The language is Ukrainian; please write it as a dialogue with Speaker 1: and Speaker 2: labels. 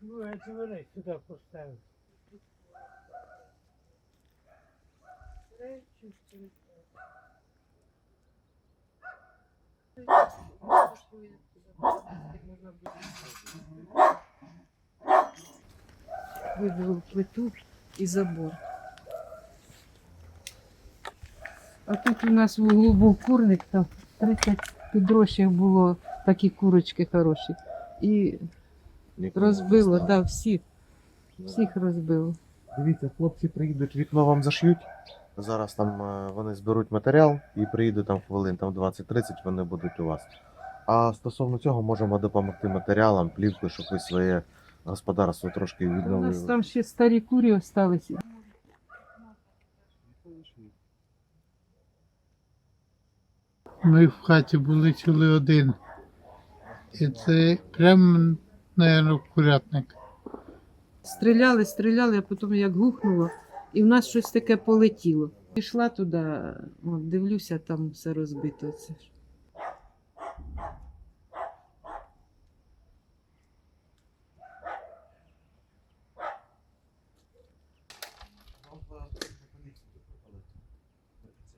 Speaker 1: Ну, я це мене сюди поставив.
Speaker 2: Вивели плиту і забор. А тут у нас в углу був курник, там 30 підрощих було такі курочки хороші. І розбило, да, всіх. Всіх розбило.
Speaker 3: Дивіться, хлопці приїдуть, вікно вам зашьють. Зараз там е, вони зберуть матеріал і приїдуть там хвилин там 20-30, вони будуть у вас. А стосовно цього можемо допомогти матеріалам, плівкою, щоб ви своє господарство трошки
Speaker 2: У нас
Speaker 3: відновили.
Speaker 2: там ще старі курі осталися.
Speaker 1: Ми в хаті були чули один. І це прямо, мабуть, курятник.
Speaker 2: Стріляли, стріляли, а потім як гухнуло, і в нас щось таке полетіло. Пішла туди, дивлюся, там все розбито. Це.